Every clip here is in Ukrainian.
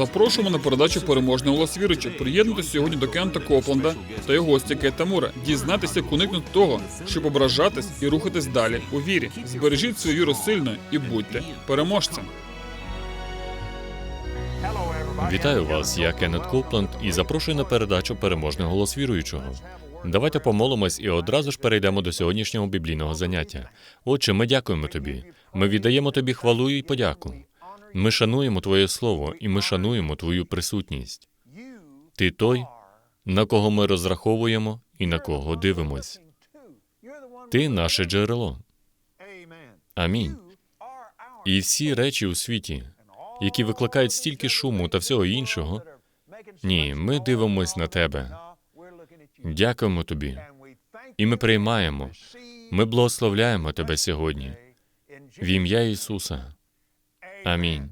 Запрошуємо на передачу переможний голос віруючи. Приєднуйтесь сьогодні до Кента Копленда та його гостя Кейта Мура. Дізнатися, як уникнути того, щоб ображатись і рухатись далі у вірі. Збережіть свою віру сильною і будьте переможцем. Вітаю вас, я Кеннет Копланд і запрошую на передачу Переможний голос віруючого. Давайте помолимось і одразу ж перейдемо до сьогоднішнього біблійного заняття. Отче, ми дякуємо тобі. Ми віддаємо тобі хвалу і подяку. Ми шануємо Твоє Слово і ми шануємо Твою присутність. Ти той, на кого ми розраховуємо і на кого дивимось. Ти наше джерело. Амінь. І всі речі у світі, які викликають стільки шуму та всього іншого, ні, ми дивимось на тебе. Дякуємо тобі. І ми приймаємо, ми благословляємо тебе сьогодні. В ім'я Ісуса. Амінь.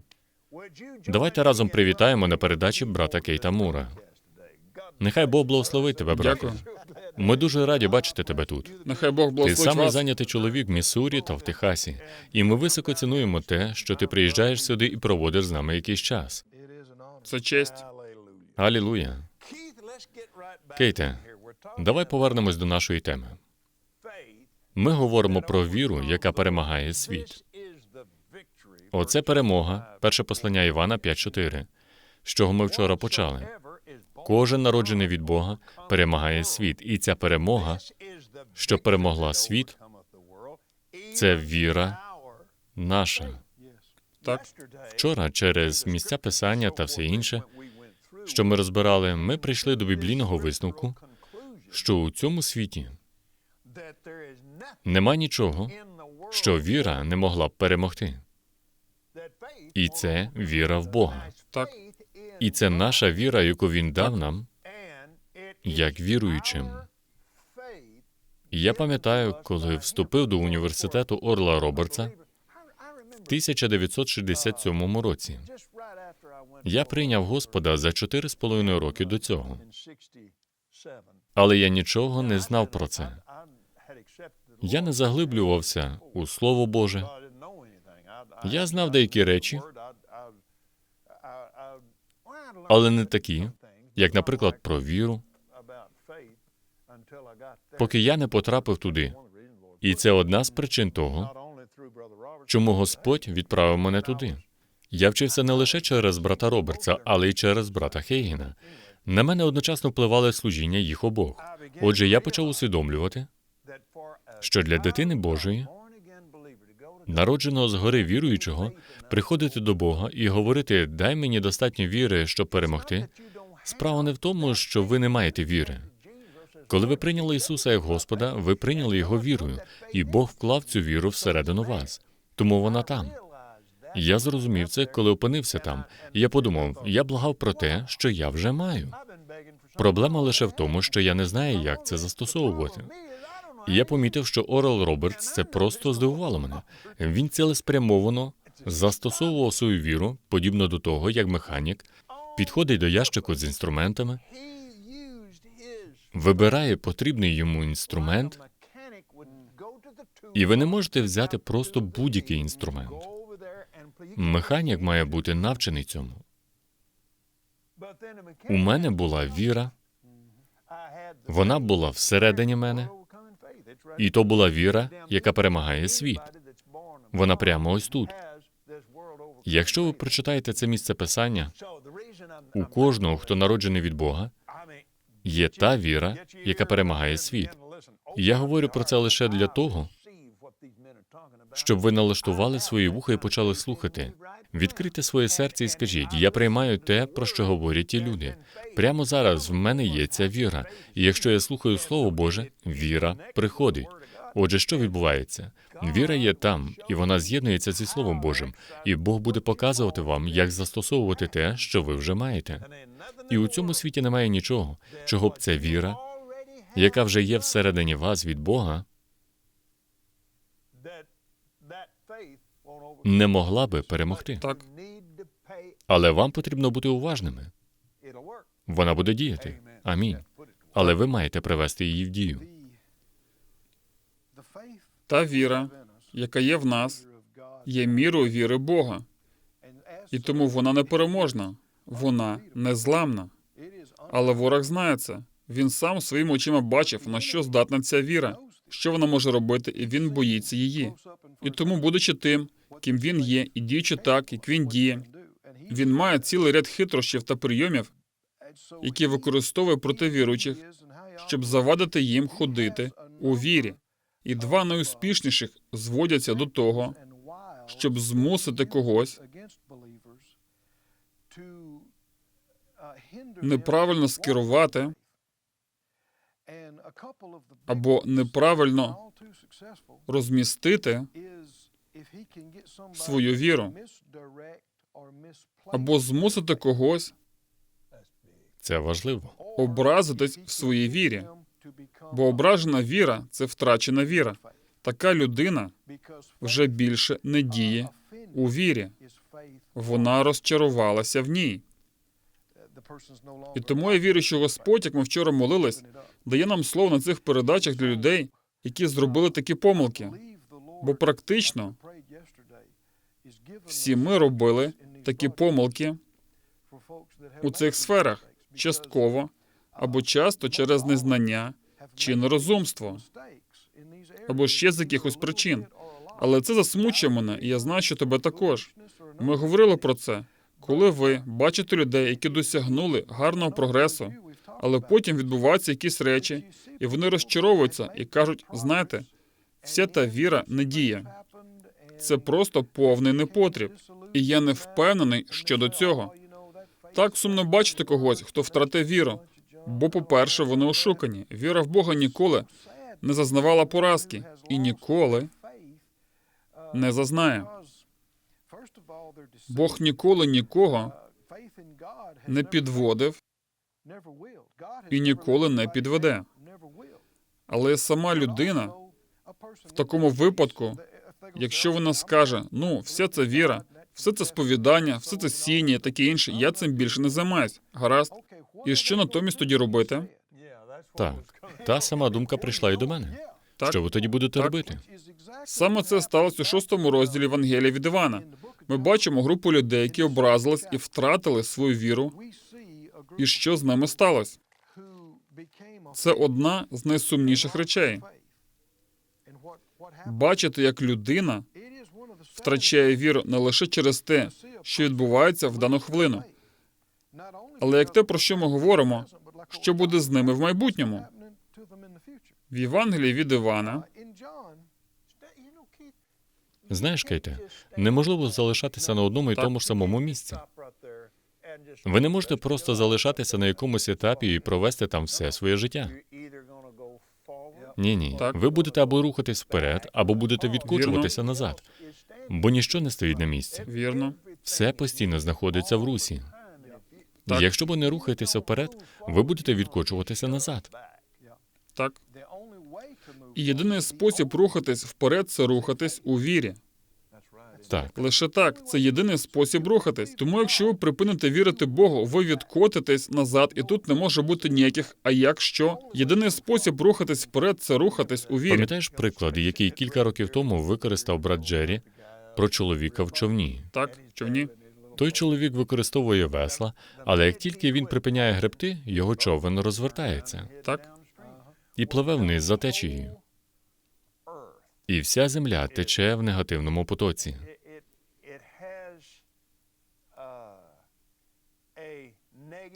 Давайте разом привітаємо на передачі брата Кейта Мура. Нехай Бог благословить тебе, брате. Дякую. Ми дуже раді бачити тебе тут. Нехай Бог Ти благословить самий вас. зайнятий чоловік в Міссурі та в Техасі, і ми високо цінуємо те, що ти приїжджаєш сюди і проводиш з нами якийсь час. Це честь. Алілуя. Кейте, давай повернемось до нашої теми. Ми говоримо про віру, яка перемагає світ. Оце перемога, перше послання Івана 5.4, з чого ми вчора почали. Кожен народжений від Бога перемагає світ, і ця перемога, що перемогла світ, це віра наша. Так. Вчора, через місця писання та все інше, що ми розбирали, ми прийшли до біблійного висновку, що у цьому світі нема нічого, що віра не могла б перемогти. І це віра в Бога. Так. І це наша віра, яку він дав нам, як віруючим. Я пам'ятаю, коли вступив до університету Орла Робертса в 1967 році. Я прийняв Господа за чотири з половиною роки до цього, але я нічого не знав про це. Я не заглиблювався у Слово Боже. Я знав деякі речі, але не такі, як, наприклад, про віру, поки я не потрапив туди. І це одна з причин того, чому Господь відправив мене туди. Я вчився не лише через брата Робертса, але й через брата Хейгена. На мене одночасно впливали служіння їх обох. Отже, я почав усвідомлювати, що для дитини Божої, народженого згори віруючого, приходити до Бога і говорити дай мені достатньо віри, щоб перемогти. Справа не в тому, що ви не маєте віри. Коли ви прийняли Ісуса як Господа, ви прийняли Його вірою, і Бог вклав цю віру всередину вас. Тому вона там. Я зрозумів це, коли опинився там. Я подумав, я благав про те, що я вже маю. Проблема лише в тому, що я не знаю, як це застосовувати. Я помітив, що Орел Робертс це просто здивувало мене. Він цілеспрямовано застосовував свою віру, подібно до того, як механік підходить до ящику з інструментами, вибирає потрібний йому інструмент, і ви не можете взяти просто будь-який інструмент. Механік має бути навчений цьому. У мене була віра, вона була всередині мене, і то була віра, яка перемагає світ. Вона прямо ось тут. Якщо ви прочитаєте це місце писання, у кожного, хто народжений від Бога, є та віра, яка перемагає світ. Я говорю про це лише для того, щоб ви налаштували свої вуха і почали слухати. Відкрийте своє серце і скажіть: я приймаю те, про що говорять ті люди. Прямо зараз в мене є ця віра. І якщо я слухаю Слово Боже, віра приходить. Отже, що відбувається? Віра є там, і вона з'єднується зі Словом Божим, і Бог буде показувати вам, як застосовувати те, що ви вже маєте. І у цьому світі немає нічого, чого б ця віра, яка вже є всередині вас від Бога, не могла би перемогти. Так. Але вам потрібно бути уважними. Вона буде діяти. Амінь. Але ви маєте привести її в дію. Та віра, яка є в нас, є мірою віри Бога, і тому вона непереможна. Вона незламна. Але ворог знає це. Він сам своїми очима бачив, на що здатна ця віра, що вона може робити, і він боїться її. І тому, будучи тим, ким він є, і діючи так, як він діє, він має цілий ряд хитрощів та прийомів, які використовує проти віруючих, щоб завадити їм ходити у вірі. І два найуспішніших зводяться до того, щоб змусити когось неправильно скерувати або неправильно розмістити свою віру, або змусити когось Це важливо. образитись в своїй вірі. Бо ображена віра це втрачена віра. Така людина вже більше не діє у вірі. Вона розчарувалася в ній. І тому я вірю, що Господь, як ми вчора молились, дає нам слово на цих передачах для людей, які зробили такі помилки. Бо практично всі ми робили такі помилки у цих сферах частково або часто через незнання чи нерозумство, або ще з якихось причин. Але це засмучує мене, і я знаю, що тебе також. Ми говорили про це. Коли ви бачите людей, які досягнули гарного прогресу, але потім відбуваються якісь речі, і вони розчаровуються і кажуть: знаєте, вся та віра не діє. Це просто повний непотріб. І я не впевнений щодо цього. Так сумно бачити когось, хто втратив віру. Бо, по-перше, вони ошукані. Віра в Бога ніколи не зазнавала поразки і ніколи не зазнає. Бог ніколи нікого не підводив і ніколи не підведе. Але сама людина в такому випадку, якщо вона скаже, ну, вся ця віра, все це сповідання, все це сіння, і таке інше, я цим більше не займаюсь. Гаразд. І що натомість тоді робити? Так, та сама думка прийшла і до мене. Так. Що ви тоді будете Так. робити? Саме це сталося у шостому розділі Евангелія від Івана. Ми бачимо групу людей, які образились і втратили свою віру. І що з ними сталося? Це одна з найсумніших речей. Бачити, як людина втрачає віру не лише через те, що відбувається в дану хвилину, але як те, про що ми говоримо, що буде з ними в майбутньому. В Євангелії від Івана Знаєш, Кейте, неможливо залишатися на одному і Так. тому ж самому місці. Ви не можете просто залишатися на якомусь етапі і провести там все своє життя. Ні, ні. Так. Ви будете або рухатись вперед, або будете відкочуватися назад, бо ніщо не стоїть на місці. вірно. Все постійно знаходиться в русі. Так. Якщо ви не рухаєтеся вперед, ви будете відкочуватися назад. Так. І єдиний спосіб рухатись вперед це рухатись у вірі. Так, Лише так, це єдиний спосіб рухатись. Тому, якщо ви припините вірити Богу, ви відкотитесь назад, і тут не може бути ніяких. А якщо єдиний спосіб рухатись вперед це рухатись у вірі. пам'ятаєш приклад, який кілька років тому використав брат Джері про чоловіка в човні. Так, човні? Той чоловік використовує весла, але як тільки він припиняє гребти, його човен розвертається Так, і пливе вниз за течією. І вся земля тече в негативному потоці.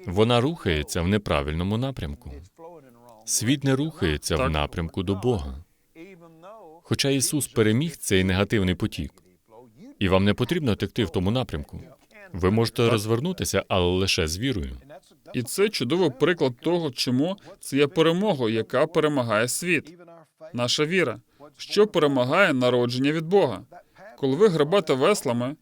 Вона рухається в неправильному напрямку. Світ не рухається в напрямку до Бога. Хоча Ісус переміг цей негативний потік, і вам не потрібно текти в тому напрямку. Ви можете розвернутися, але лише з вірою. і це чудовий приклад того, чому це є перемогою, яка перемагає світ. Наша віра, що перемагає народження від Бога. Коли ви гребете веслами,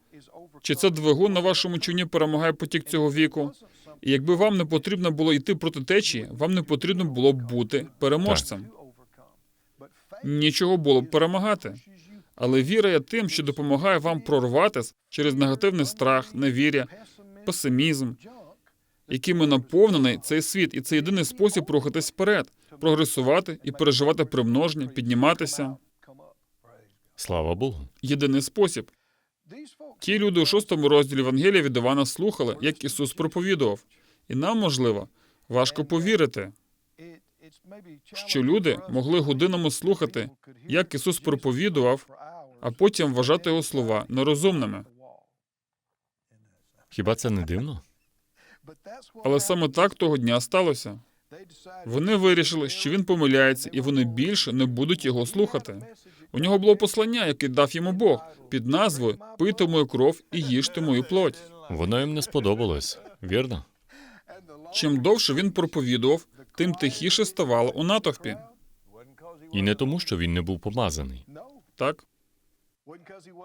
чи це двигун на вашому човні перемагає потік цього віку? І якби вам не потрібно було йти проти течії, вам не потрібно було б бути переможцем. Нічого було б перемагати. Але віра є тим, що допомагає вам прорватися через негативний страх, невір'я, песимізм, якими наповнений цей світ, і це єдиний спосіб рухатись вперед, прогресувати і переживати примноження, підніматися. Слава Богу. Єдиний спосіб. Ті люди у шостому розділі Євангелія від Івана слухали, як Ісус проповідував. І нам, можливо, важко повірити, що люди могли годинами слухати, як Ісус проповідував, а потім вважати його слова нерозумними. Хіба це не дивно? Але саме так того дня сталося. Вони вирішили, що він помиляється, і вони більше не будуть його слухати. У нього було послання, яке дав йому Бог, під назвою Пийте мою кров і їжте мою плоть. Воно їм не сподобалось, вірно? Чим довше він проповідував, тим тихіше ставало у натовпі. І не тому, що він не був помазаний. Так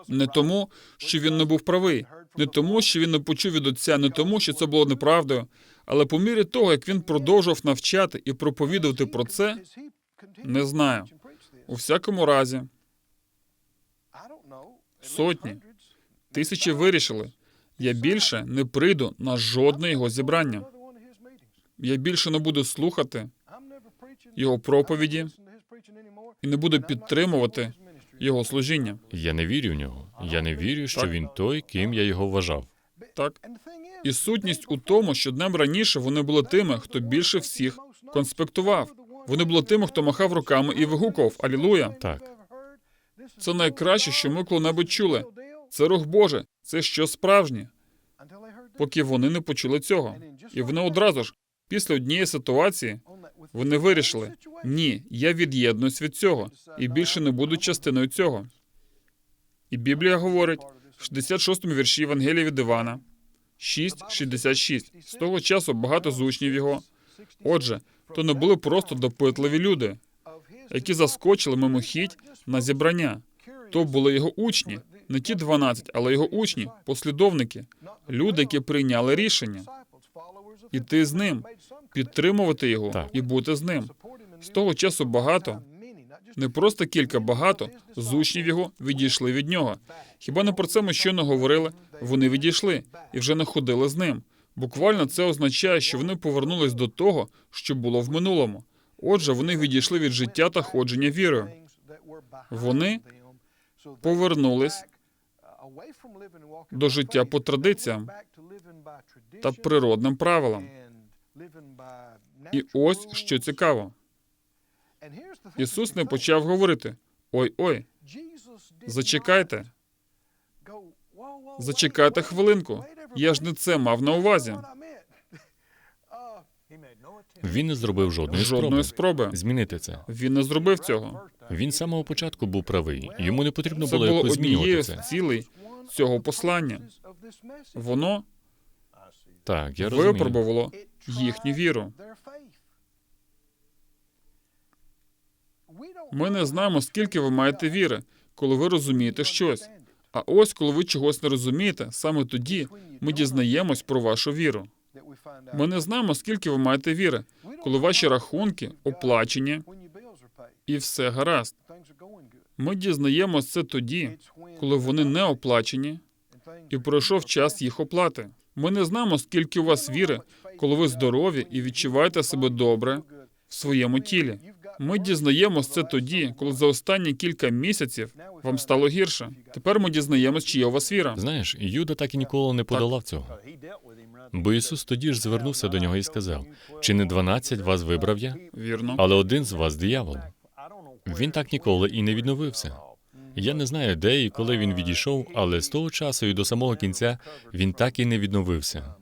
не тому, що він не був правий, не тому, що він не почув від отця, не тому, що це було неправдою, але по мірі того, як він продовжував навчати і проповідувати про це, не знаю. У всякому разі, Сотні. тисячі вирішили, я більше не прийду на жодне його зібрання. Я більше не буду слухати Його проповіді і не буду підтримувати його служіння. Я не вірю в нього. Я не вірю, що Так. він той, ким я його вважав. Так і сутність у тому, що днем раніше вони були тими, хто більше всіх конспектував. Вони були тими, хто махав руками і вигукував Алілуя. Так. Це найкраще, що ми коли-небудь чули. Це рух Боже, це що справжнє, поки вони не почули цього. І вони одразу ж, після однієї ситуації, вони вирішили: ні, я від'єднуюсь від цього і більше не буду частиною цього. І Біблія говорить в 66-му вірші Євангелія від Івана 6.66. З того часу багато з учнів його. Отже, то не були просто допитливі люди, які заскочили мимохідь на зібрання. То були його учні, не ті 12, але його учні, послідовники, люди, які прийняли рішення іти з ним, підтримувати його Так. і бути з ним. З того часу багато, не просто кілька, багато з учнів його відійшли від нього. Хіба не про це ми щойно говорили? Вони відійшли і вже не ходили з ним. Буквально це означає, що вони повернулись до того, що було в минулому. Отже, вони відійшли від життя та ходження вірою. Вони повернулись до життя по традиціям та природним правилам. І ось що цікаво: Ісус не почав говорити: ой, ой, зачекайте, зачекайте хвилинку. Я ж не це мав на увазі. Він не зробив жодної Жодної спроби спроби. змінити це. Він не зробив цього. Він з самого початку був правий. Йому не потрібно Це було було якось змінювати це. цілей цього послання. Воно Так, я розумію. випробувало їхню віру. Ми не знаємо, скільки ви маєте віри, коли ви розумієте щось. А ось коли ви чогось не розумієте, саме тоді ми дізнаємось про вашу віру. Ми не знаємо, скільки ви маєте віри, коли ваші рахунки оплачені і все гаразд. Ми дізнаємося це тоді, коли вони не оплачені, і пройшов час їх оплати. Ми не знаємо, скільки у вас віри, коли ви здорові і відчуваєте себе добре в своєму тілі. Ми дізнаємось це тоді, коли за останні кілька місяців вам стало гірше. Тепер ми дізнаємось, чи є у вас віра. Знаєш, Юда так і ніколи не подолав цього. Бо Ісус тоді ж звернувся до нього і сказав: чи не дванадцять вас вибрав я, Вірно. але один з вас диявол. Він так ніколи і не відновився. Я не знаю, де і коли він відійшов, але з того часу і до самого кінця він так і не відновився.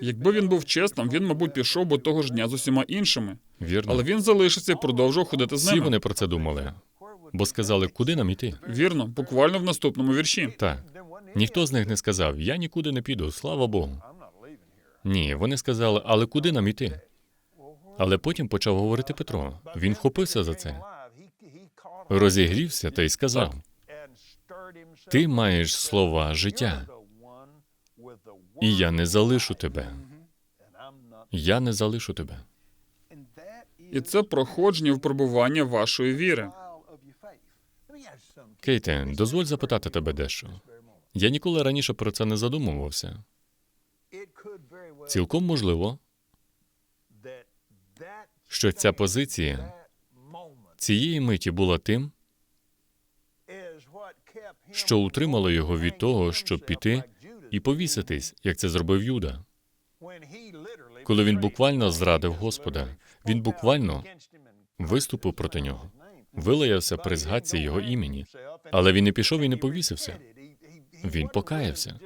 Якби він був чесним, він, мабуть, пішов би того ж дня з усіма іншими. Вірно, Але він залишився і продовжував ходити з всі вони про це думали, бо сказали, куди нам іти. Вірно, буквально в наступному вірші. Так ніхто з них не сказав: Я нікуди не піду, слава Богу. Ні, вони сказали, але куди нам іти? Але потім почав говорити Петро. Він вхопився за це, розігрівся та й сказав: Ти маєш слова життя, і я не залишу тебе. Я не залишу тебе. І це проходження випробування вашої віри. Кейте, дозволь запитати тебе дещо. Я ніколи раніше про це не задумувався. Цілком можливо, що ця позиція цієї миті була тим, що утримало його від того, щоб піти і повіситись, як це зробив Юда. Коли він буквально зрадив Господа, він буквально виступив проти нього, вилаявся при згадці його імені, але він не пішов і не повісився. Він покаявся.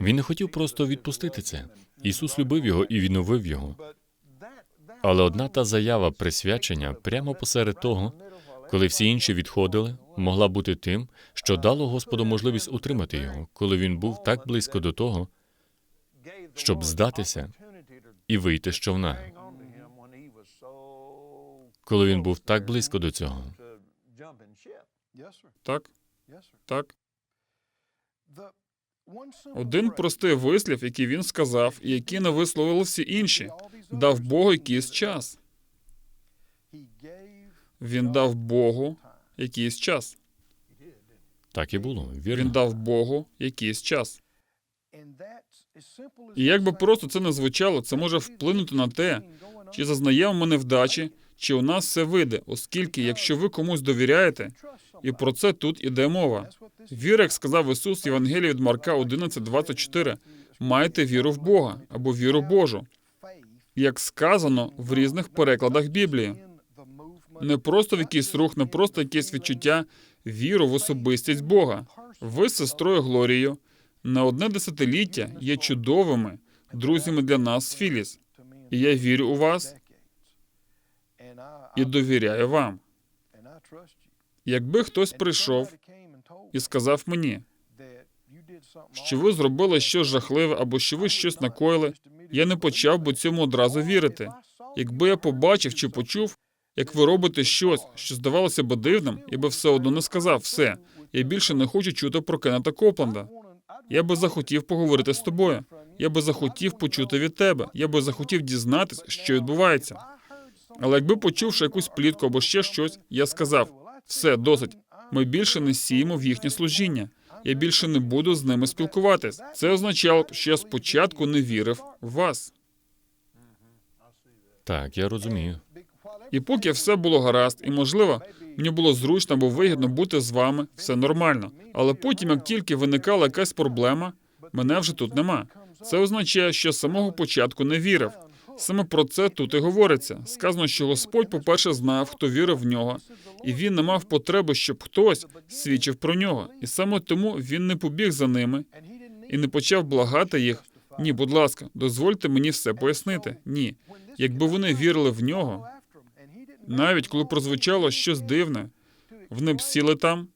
Він не хотів просто відпустити це. Ісус любив його і відновив його. Але одна та заява присвячення прямо посеред того, коли всі інші відходили, могла бути тим, що дало Господу можливість утримати його, коли він був так близько до того, щоб здатися і вийти з човна. Коли він був так близько до цього, Так? Так? Один простий вислів, який він сказав, і який не висловили всі інші, дав Богу якийсь час. Він дав Богу якийсь час. так і було, Він дав Богу якийсь час. І як би просто це не звучало, це може вплинути на те, чи зазнаємо ми невдачі, чи у нас все вийде, оскільки, якщо ви комусь довіряєте, і про це тут іде мова. Віра, як сказав Ісус в Євангелії від Марка 11.24, майте віру в Бога або віру Божу, як сказано в різних перекладах Біблії. Не просто в якийсь рух, не просто якесь відчуття, віру в особистість Бога. Ви з сестрою Глорією на одне десятиліття є чудовими друзями для нас Філіс. І я вірю у вас і довіряю вам. Якби хтось прийшов і сказав мені, що ви зробили щось жахливе або що ви щось накоїли, я не почав би цьому одразу вірити. Якби я побачив чи почув, як ви робите щось, що здавалося б дивним, я би все одно не сказав все. Я більше не хочу чути про Кеннета Копланда. Я би захотів поговорити з тобою. Я би захотів почути від тебе. Я би захотів дізнатись, що відбувається. Але якби почувши якусь плітку або ще щось, я сказав: все, досить. Ми більше не сіємо в їхнє служіння. Я більше не буду з ними спілкуватись. Це означало б, що я спочатку не вірив в вас. Так, я розумію. І поки все було гаразд, і можливо, мені було зручно або вигідно бути з вами, все нормально. Але потім, як тільки виникала якась проблема, мене вже тут нема. Це означає, що з самого початку не вірив. Саме про це тут і говориться. Сказано, що Господь, по-перше, знав, хто вірив в нього, і він не мав потреби, щоб хтось свідчив про нього. І саме тому він не побіг за ними і не почав благати їх. Ні, будь ласка, дозвольте мені все пояснити. Ні. Якби вони вірили в нього, навіть коли прозвучало щось дивне, вони б сіли там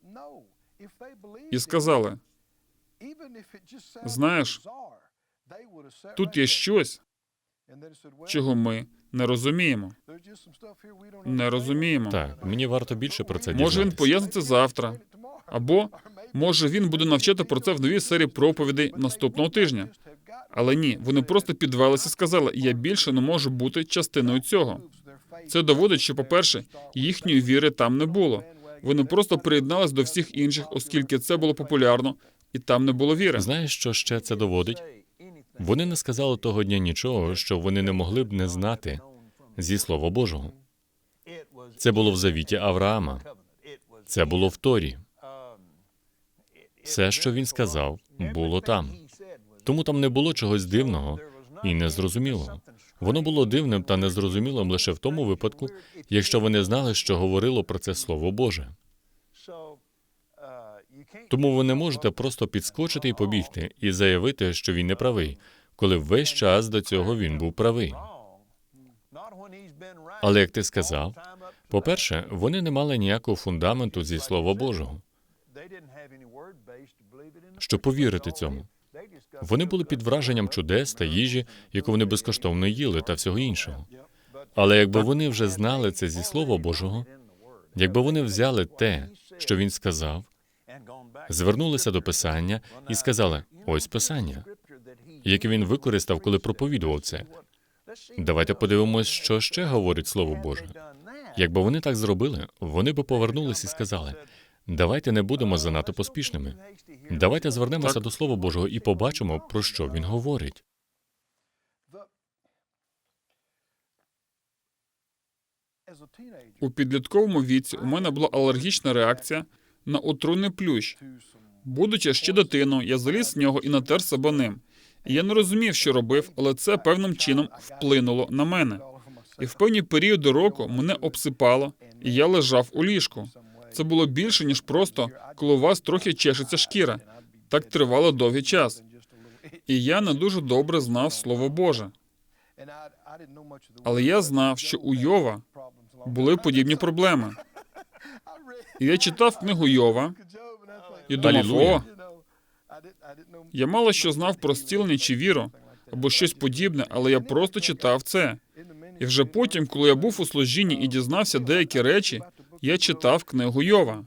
і сказали: знаєш, тут є щось, чого ми не розуміємо. Не розуміємо. Так, мені варто більше про це Може, він дізнатися. це завтра. Або може він буде навчати про це в новій серії проповідей наступного тижня. Але ні, вони просто підвелися і сказали: я більше не можу бути частиною цього. Це доводить, що, по-перше, їхньої віри там не було. Вони просто приєднались до всіх інших, оскільки це було популярно, і там не було віри. Знаєш, що ще це доводить? Вони не сказали того дня нічого, що вони не могли б не знати зі Слова Божого. Це було в завіті Авраама. Це було в Торі. Все, що він сказав, було там. Тому там не було чогось дивного і незрозумілого. Воно було дивним та незрозумілим лише в тому випадку, якщо вони знали, що говорило про це Слово Боже. Тому ви не можете просто підскочити і побігти і заявити, що він не правий, коли весь час до цього він був правий. Але як ти сказав, по-перше, вони не мали ніякого фундаменту зі Слова Божого, щоб повірити цьому. Вони були під враженням чудес та їжі, яку вони безкоштовно їли, та всього іншого. Але якби вони вже знали це зі Слова Божого, якби вони взяли те, що він сказав, звернулися до Писання і сказали: ось Писання, яке він використав, коли проповідував це. Давайте подивимось, що ще говорить Слово Боже. Якби вони так зробили, вони би повернулись і сказали: давайте не будемо занадто поспішними. Давайте звернемося Так. до Слова Божого і побачимо, про що він говорить. У підлітковому віці у мене була алергічна реакція на отруйний плющ. Будучи ще дитиною, я заліз в нього і натер себе ним. І я не розумів, що робив, але це певним чином вплинуло на мене. І в певні періоди року мене обсипало, і я лежав у ліжку. Це було більше, ніж просто, коли у вас трохи чешеться шкіра. Так тривало довгий час. І я не дуже добре знав Слово Боже. Але я знав, що у Йова Були подібні проблеми. І я читав книгу Йова і думав, о, я мало що знав про зцілення чи віру, або щось подібне, але я просто читав це. І вже потім, коли я був у служінні і дізнався деякі речі, я читав книгу Йова.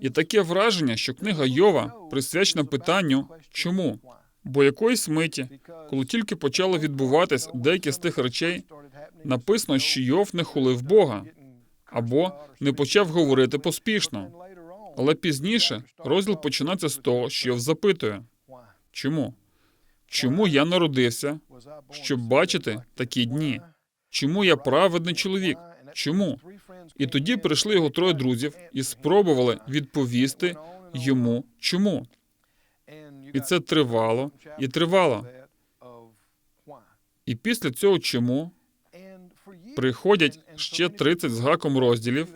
І таке враження, що книга Йова присвячена питанню чому? Бо якоїсь миті, коли тільки почало відбуватись деякі з тих речей, написано, що Йов не хулив Бога або не почав говорити поспішно. Але пізніше розділ починається з того, що Йов запитує: чому? Чому я народився, щоб бачити такі дні? Чому я праведний чоловік? Чому? І тоді прийшли його троє друзів і спробували відповісти йому чому. І це тривало і тривало. І після цього чому приходять ще 30 з гаком розділів,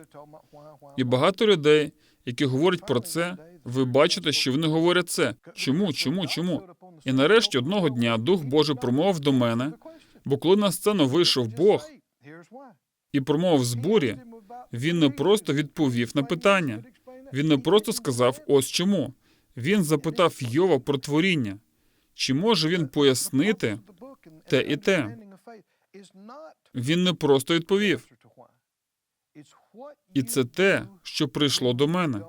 і багато людей, які говорять про це, ви бачите, що вони говорять це. Чому, чому, чому? І нарешті одного дня Дух Божий промовив до мене, бо коли на сцену вийшов Бог і промовив з бурі, він не просто відповів на питання. Він не просто сказав ось чому. Він запитав Йова про творіння. Чи може він пояснити те і те? Він не просто відповів. І це те, що прийшло до мене.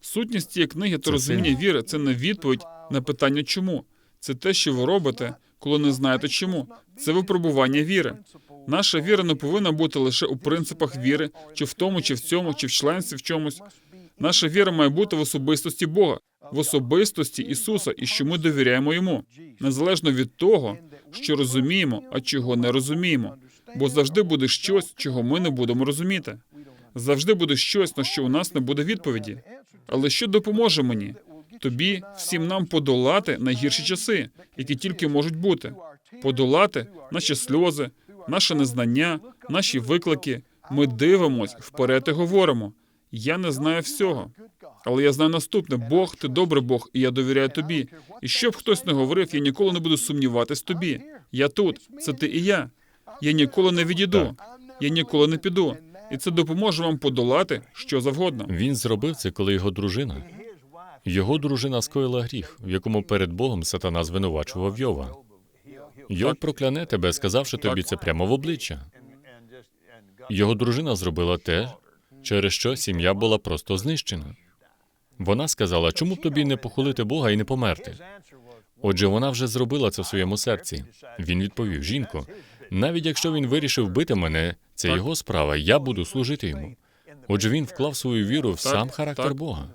Сутність цієї книги та розуміння віри це не відповідь на питання чому. Це те, що ви робите, коли не знаєте чому. Це випробування віри. Наша віра не повинна бути лише у принципах віри, чи в тому, чи в цьому, чи в членстві в чомусь. Наша віра має бути в особистості Бога, в особистості Ісуса, і що ми довіряємо йому, незалежно від того, що розуміємо, а чого не розуміємо. Бо завжди буде щось, чого ми не будемо розуміти. Завжди буде щось, на що у нас не буде відповіді. Але що допоможе мені? Тобі, всім нам подолати найгірші часи, які тільки можуть бути, подолати наші сльози, наше незнання, наші виклики. Ми дивимось вперед і говоримо. Я не знаю всього, але я знаю наступне: Бог, ти добрий Бог, і я довіряю тобі. І щоб хтось не говорив, я ніколи не буду сумніватись тобі. Я тут, це ти і я. Я ніколи не відійду, я ніколи не піду. І це допоможе вам подолати що завгодно. Він зробив це, коли його дружина. Його дружина скоїла гріх, в якому перед Богом сатана звинувачував Йова. Йов прокляне тебе, сказавши тобі це прямо в обличчя. Його дружина зробила те, через що сім'я була просто знищена. Вона сказала, чому б тобі не похулити Бога і не померти? Отже, вона вже зробила це в своєму серці. Він відповів: жінко, навіть якщо він вирішив бити мене, це його справа, я буду служити йому. Отже, він вклав свою віру в сам характер. Бога.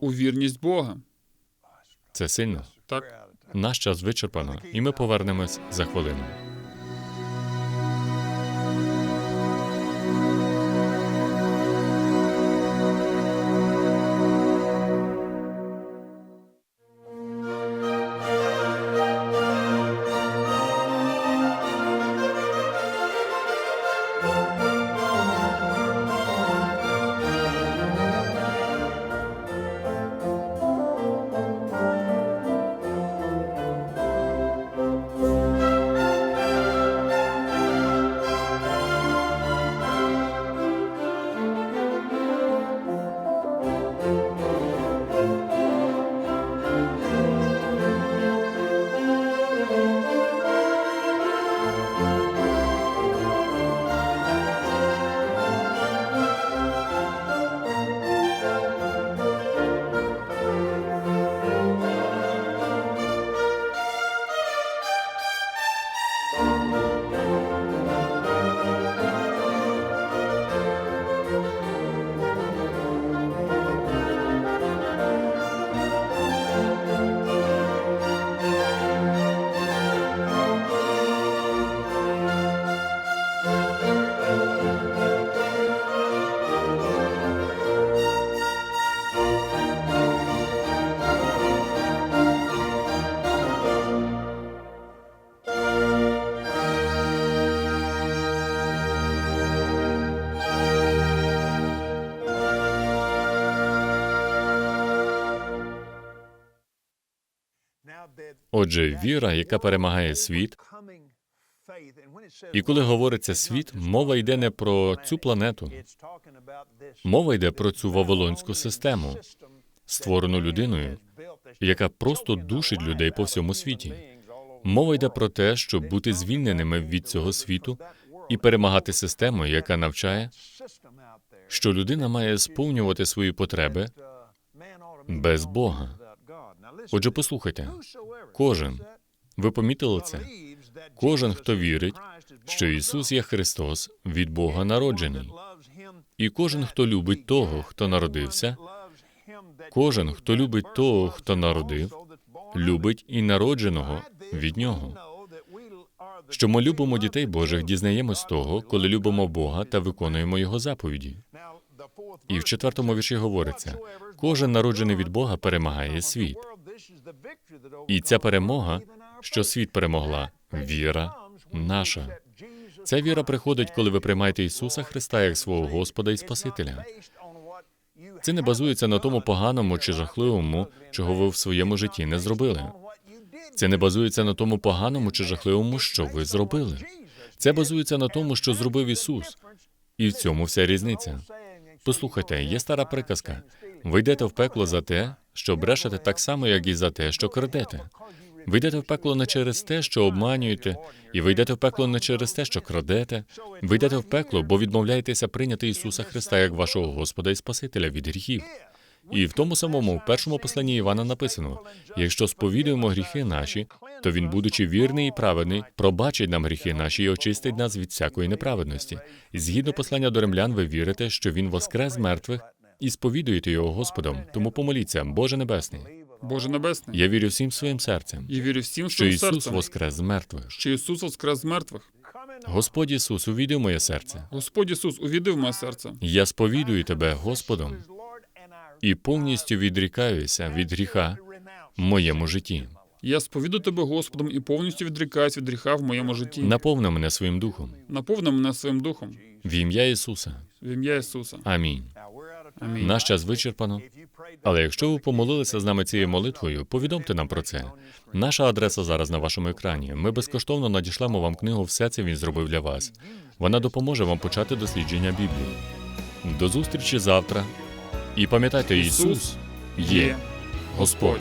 У вірність Бога. Це сильно. Так. Наш час вичерпано, і ми повернемось за хвилину. Отже, віра, яка перемагає світ, і коли говориться світ, мова йде не про цю планету, мова йде про цю вавилонську систему, створену людиною, яка просто душить людей по всьому світі. Мова йде про те, щоб бути звільненими від цього світу і перемагати систему, яка навчає, що людина має сповнювати свої потреби без Бога. Отже, послухайте, кожен, ви помітили це? Кожен, хто вірить, що Ісус є Христос, від Бога народжений. І кожен, хто любить того, хто народився, кожен, хто любить того, хто народив, любить і народженого від нього. Що ми любимо дітей Божих, дізнаємось того, коли любимо Бога та виконуємо Його заповіді. І в четвертому вірші говориться: кожен народжений від Бога перемагає світ. І ця перемога, що світ перемогла, віра наша. Ця віра приходить, коли ви приймаєте Ісуса Христа як свого Господа і Спасителя. Це не базується на тому поганому чи жахливому, чого ви в своєму житті не зробили. Це не базується на тому поганому чи жахливому, що ви зробили. Це базується на тому, що зробив Ісус. І в цьому вся різниця. Послухайте, є стара приказка: ви йдете в пекло за те, що брешете так само, як і за те, що крадете. Ви йдете в пекло не через те, що обманюєте, і ви йдете в пекло не через те, що крадете. Ви йдете в пекло, бо відмовляєтеся прийняти Ісуса Христа як вашого Господа і Спасителя від гріхів. І в тому самому, в першому посланні Івана написано: якщо сповідуємо гріхи наші, то він, будучи вірний і праведний, пробачить нам гріхи наші і очистить нас від всякої неправедності. Згідно послання до римлян, ви вірите, що він воскрес з мертвих і сповідуєте його Господом. Тому помоліться, Боже Небесний. Боже Небесний, Я вірю всім своїм серцем, і вірю всім що Ісус серцем, воскрес з мертвих. що Ісус воскрес з мертвих. Господь Ісус, увійди в моє серце. Господь Ісус, увійди в моє серце. Я сповідую тебе Господом і повністю відрікаюся від гріха в моєму житті. Я сповіду тебе Господом і повністю відрікаюсь від гріха в моєму житті. Наповни мене своїм духом. Наповни мене своїм духом. В ім'я Ісуса. В ім'я Ісуса. Амінь. Амінь. Наш час вичерпано. Але якщо ви помолилися з нами цією молитвою, повідомте нам про це. Наша адреса зараз на вашому екрані. Ми безкоштовно надішлемо вам книгу Все це він зробив для вас. Вона допоможе вам почати дослідження Біблії. До зустрічі завтра. І пам'ятайте, Ісус є Господь.